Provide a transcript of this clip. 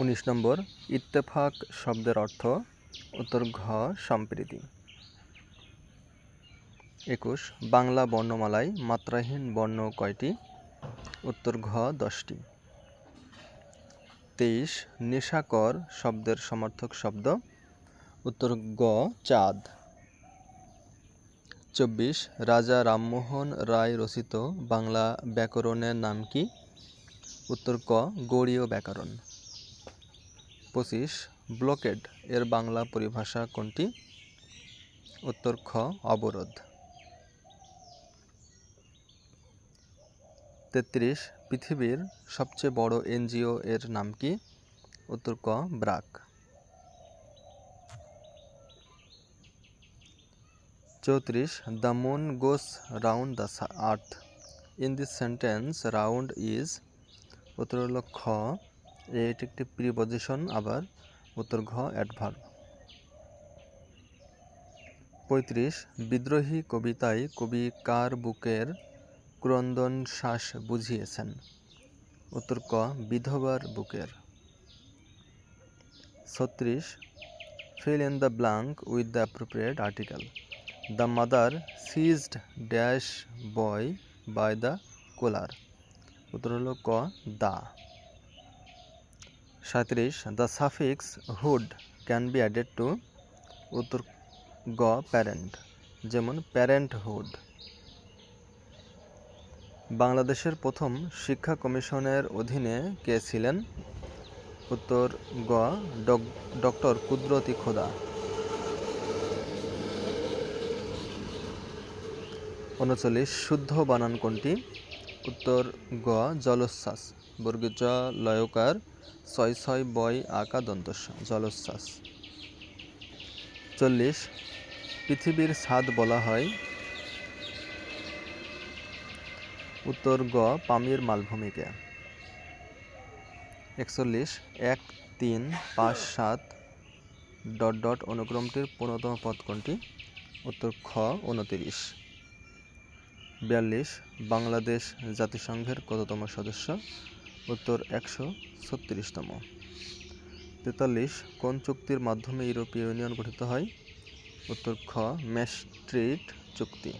উনিশ নম্বর, ইত্তেফাক শব্দের অর্থ উত্তর ঘ, সম্প্রীতি। একুশ, বাংলা বর্ণমালায় মাত্রাহীন বর্ণ কয়টি? উত্তর ঘ, দশটি। তেইশ, নেশাকর শব্দের সমর্থক শব্দ। উত্তর গ, চাঁদ। চব্বিশ, রাজা রামমোহন রায় রচিত বাংলা ব্যাকরণের নাম কি? উত্তর ক, গৌড়ীয় ব্যাকরণ। পঁচিশ, ব্লকেড এর বাংলা পরিভাষা কোনটি? উত্তর খ, অবরোধ। তেত্রিশ, পৃথিবীর সবচেয়ে বড় এনজিও এর নাম কি? উত্তর ক, ব্রাক। চৌত্রিশ, the moon goes round the earth. In this sentence, round is, উত্তর হলো খ এটি একটি প্রিপজিশন আবার, উত্তর ঘ অ্যাডভার্ব পঁয়ত্রিশ, বিদ্রোহী কবিতায় কবি কার বুকের ক্রন্দন শ্বাস বুঝিয়েছেন উত্তর ক, বিধবার বুকের ছত্রিশ fill in the blank with the appropriate article. The mother seized dash boy by the collar. উত্তর হলো ক, দা সাঁত্রিশ the suffix hood can be added to উত্তর গ প্যারেন্ট যেমন প্যারেন্টহুড বাংলাদেশের প্রথম শিক্ষা কমিশনের অধীনে কে ছিলেন? উত্তর গ ডক্টর কুদরতি খোদা। উনচল্লিশ, শুদ্ধ বানান কোনটি? উত্তর গ, জলোচ্ছ্বাস। বর্গীয় জ লয়কার ছয় ছয় বয় আকা দন্তস্ব, জলোচ্ছ্বাস। চল্লিশ, পৃথিবীর ছাদ বলা হয় উত্তর গ পামির মালভূমিকে। একচল্লিশ, এক, তিন, পাঁচ, সাত, ডট ডট অনুক্রমটির পূর্ণতম পদ কোনটি? উত্তর খ, উনতিরিশ। বিয়াল্লিশ, বাংলাদেশ জাতিসংঘের কততম সদস্য? উত্তর একশো ছত্রিশতম। তেতাল্লিশ, কোন চুক্তির মাধ্যমে ইউরোপীয় ইউনিয়ন গঠিত হয়? উত্তর খ, ম্যাস্ট্রিট চুক্তি।